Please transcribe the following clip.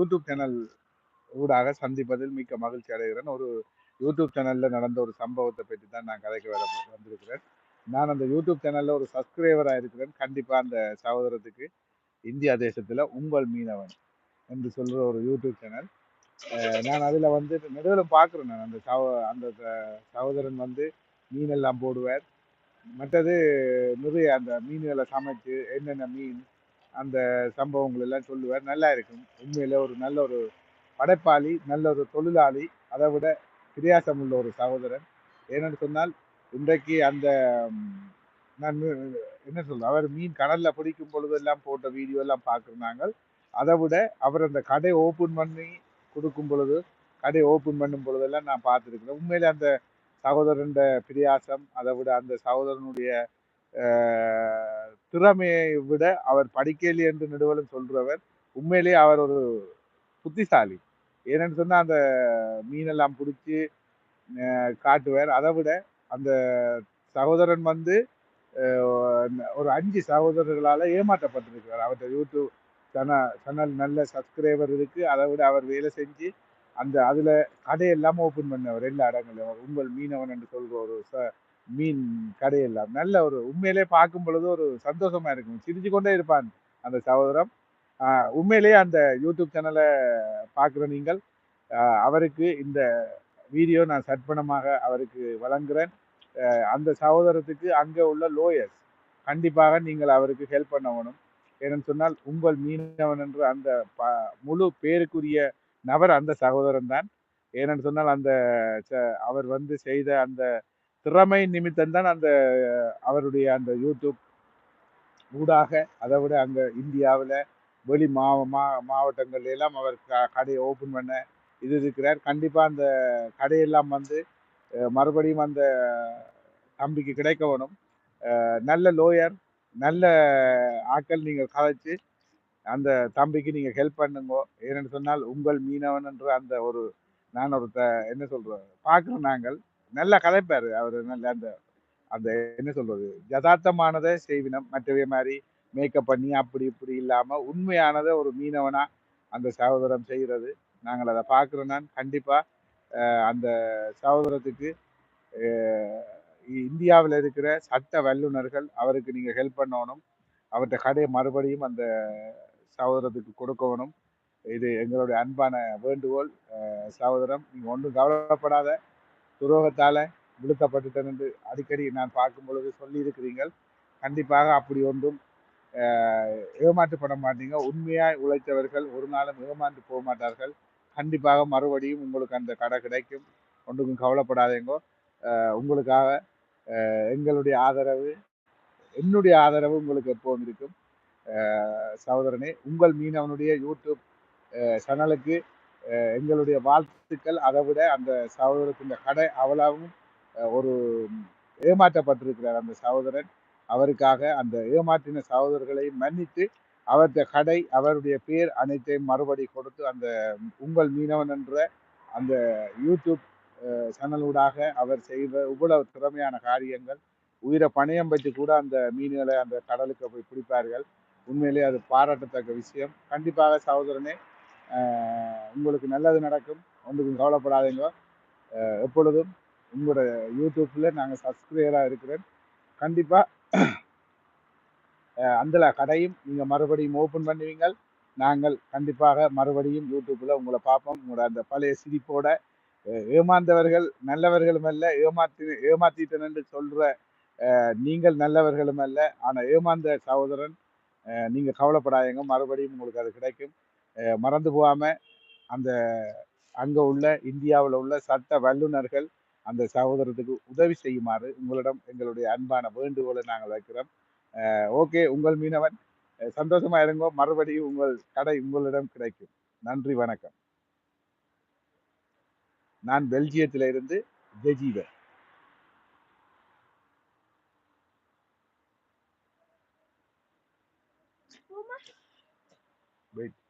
YouTube channel ஊடாக சந்திப்பதில் மிக்க மகிழ்ச்சி அடைகிறேன். ஒரு யூடியூப் சேனலில் நடந்த ஒரு சம்பவத்தை பற்றி தான் நான் கதைக்கு வர வந்திருக்கிறேன். நான் அந்த யூடியூப் சேனலில் ஒரு சப்ஸ்கிரைபராக இருக்கிறேன். கண்டிப்பாக அந்த சகோதரத்துக்கு இந்தியா தேசத்தில் உங்கள் மீனவன் என்று சொல்கிற ஒரு யூடியூப் சேனல் நான் அதில் வந்து நடுவில் பார்க்குறேன் நான். அந்த சகோ அந்த சகோதரன் வந்து மீனெல்லாம் போடுவார். மற்றது நிறைய அந்த மீன்களை சமைச்சு என்னென்ன மீன் அந்த சம்பவங்கள் எல்லாம் சொல்லுவார். நல்லா இருக்கும். உண்மையில ஒரு நல்ல ஒரு படைப்பாளி நல்ல ஒரு தொழிலாளி அதை விட பிரியாசம் உள்ள ஒரு சகோதரன் ஏன்னு சொன்னால் இன்றைக்கு அந்த நான் என்ன சொல்றது அவர் மீன் கடல்ல பிடிக்கும் பொழுது எல்லாம் போட்ட வீடியோ எல்லாம் பார்க்குறாங்க அதை விட அவர் அந்த கடை ஓப்பன் பண்ணி கொடுக்கும் பொழுது கடை ஓப்பன் பண்ணும் பொழுதெல்லாம் நான் பார்த்துருக்கிறேன். உண்மையில அந்த சகோதரன் பிரியாசம் அதை விட அந்த சகோதரனுடைய திறமையை விட அவர் படிக்கலி என்று நடுவலும் சொல்றவர் உண்மையிலேயே அவர் ஒரு புத்திசாலி. ஏன்னு சொன்னால் அந்த மீனெல்லாம் பிடிச்சி காட்டுவார். அதை விட அந்த சகோதரன் வந்து ஒரு அஞ்சு சகோதரர்களால் ஏமாற்றப்பட்டிருக்கிறார். அவர்கிட்ட யூடியூப் சேனல் சேனல் நல்ல சப்ஸ்கிரைபர் இருக்குது அதை விட அவர் வேலை செஞ்சு அந்த அதில் கடையெல்லாம் ஓப்பன் பண்ணவர். எல்லா இடங்களிலும். உங்கள் மீனவன் என்று சொல்கிற ஒரு ச- மீன் கடையெல்லாம். நல்ல ஒரு உண்மையிலே பார்க்கும் பொழுது ஒரு சந்தோஷமா இருக்கும். சிரிச்சு கொண்டே இருப்பான் அந்த சகோதரம் உண்மையிலேயே அந்த யூடியூப் சேனலை பார்க்குற நீங்கள் அவருக்கு இந்த வீடியோ நான் சற்பணமாக அவருக்கு வழங்குறேன். அந்த சகோதரத்துக்கு அங்கே உள்ள லோயர்ஸ் கண்டிப்பாக நீங்கள் அவருக்கு ஹெல்ப் பண்ணணும் ஏன்னு சொன்னால் உங்கள் மீனவன் என்ற அந்த ப- முழு பேருக்குரிய நபர் அந்த சகோதரன் தான். ஏனென்று சொன்னால் அந்த ச- அவர் வந்து செய்த அந்த திறமை நிமித்தம் தான் அந்த அவருடைய அந்த யூடியூப் ஊடாக அதை விட அங்கே இந்தியாவில் வெளி மாவ மா மாவட்டங்கள்ல எல்லாம் அவர் க கடையை ஓப்பன் பண்ண இது இருக்கிறார். கண்டிப்பாக அந்த கடையெல்லாம் வந்து மறுபடியும் அந்த தம்பிக்கு கிடைக்க வேணும். நல்ல லோயர் நல்ல ஆட்கள் நீங்கள் கதைச்சு அந்த தம்பிக்கு நீங்கள் ஹெல்ப் பண்ணுங்க. ஏன்னு சொன்னால் உங்கள் மீனவன் என்ற அந்த ஒரு நான் ஒரு த- என்ன சொல்கிறோம் பார்க்குறோம் நாங்கள். நல்ல கதைப்பார் அவர். நல்ல அந்த அந்த என்ன சொல்றது? யதார்த்தமானதை செய்வினம். மற்றவே மாதிரி மேக்கப் பண்ணி அப்படி இப்படி இல்லாமல் உண்மையானதை ஒரு மீனவனா அந்த சகோதரம் செய்கிறது. நாங்கள் அதை பார்க்குறோம் நான். கண்டிப்பாக அந்த சகோதரத்துக்கு இந்தியாவில் இருக்கிற சட்ட வல்லுநர்கள் அவருக்கு நீங்கள் ஹெல்ப் பண்ணணும். அவர்கிட்ட கடையை மறுபடியும் அந்த சகோதரத்துக்கு கொடுக்கணும். இது எங்களுடைய அன்பான வேண்டுகோள். சகோதரம் நீங்கள் ஒன்றும் கவலைப்படாத. துரோகத்தால் விழுத்தப்பட்டுட்டேன் என்று அடிக்கடி நான் பார்க்கும் பொழுது சொல்லியிருக்கிறீர்கள். கண்டிப்பாக அப்படி ஒன்றும் ஏமாற்றப்பட மாட்டீங்க. உண்மையாய் உழைத்தவர்கள் ஒரு நாளும் ஏமாந்து போக மாட்டார்கள். கண்டிப்பாக மறுபடியும் உங்களுக்கு அந்த கடை கிடைக்கும். ஒன்றுக்கும் கவலைப்படாதீங்கோ. உங்களுக்காக எங்களுடைய ஆதரவு என்னுடைய ஆதரவு உங்களுக்கு எப்போவும் இருக்கும். சகோதரனே உங்கள் மீனவனுடைய யூடியூப் சேனலுக்கு எங்களுடைய வாழ்த்துக்கள். அதை விட அந்த சகோதரருக்கு இந்த கடை அவ்வளவும் ஒரு ஏமாற்றப்பட்டிருக்கிறார் அந்த சகோதரன் அவருக்காக அந்த ஏமாற்றின சகோதரர்களை மன்னித்து அவருடைய கடை அவருடைய பேர் அனைத்தையும் மறுபடி கொடுத்து அந்த உங்கள் மீனவன் என்ற அந்த யூடியூப் சேனலூடாக அவர் செய்த இவ்வளவு திறமையான காரியங்கள் உயிரை பணையம் பற்றி கூட அந்த மீன்களை அந்த கடலுக்கு போய் பிடிப்பார்கள். உண்மையிலே அது பாராட்டத்தக்க விஷயம். கண்டிப்பாக சகோதரனே உங்களுக்கு நல்லது நடக்கும். ஒன்றுக்கும் கவலைப்படாதீங்க. எப்பொழுதும் உங்களோட யூடியூப்பில் நாங்கள் சப்ஸ்கிரைபராக இருக்கிறேன். கண்டிப்பாக அஹ், அந்த கடையும் நீங்கள் மறுபடியும் ஓப்பன் பண்ணுவீங்க நாங்கள் கண்டிப்பாக மறுபடியும் யூடியூப்பில் உங்களை பார்ப்போம். உங்களோட அந்த பழைய சிரிப்போட ஏமாந்தவர்கள் நல்லவர்களும் அல்ல ஏமாத்தி ஏமாத்திட்டேன் என்று சொல்கிற நீங்கள் நல்லவர்களும் அல்ல. ஆனால் ஏமாந்த சகோதரன் நீங்கள் கவலைப்படாதீங்க. மறுபடியும் உங்களுக்கு அது கிடைக்கும். மறந்து போகாம அந்த அங்க உள்ள இந்தியாவில் உள்ள சட்ட வல்லுநர்கள் அந்த சகோதரத்துக்கு உதவி செய்யுமாறு உங்களிடம் எங்களுடைய அன்பான வேண்டுகோளை நாங்கள் வைக்கிறோம். ஓகே உங்கள் மீனவன். அஹ், சந்தோஷமா இருங்கோ. மறுபடியும் உங்கள் கடை உங்களிடம் கிடைக்கும். நன்றி வணக்கம். நான் பெல்ஜியத்தில இருந்து ஜெஜீவன்.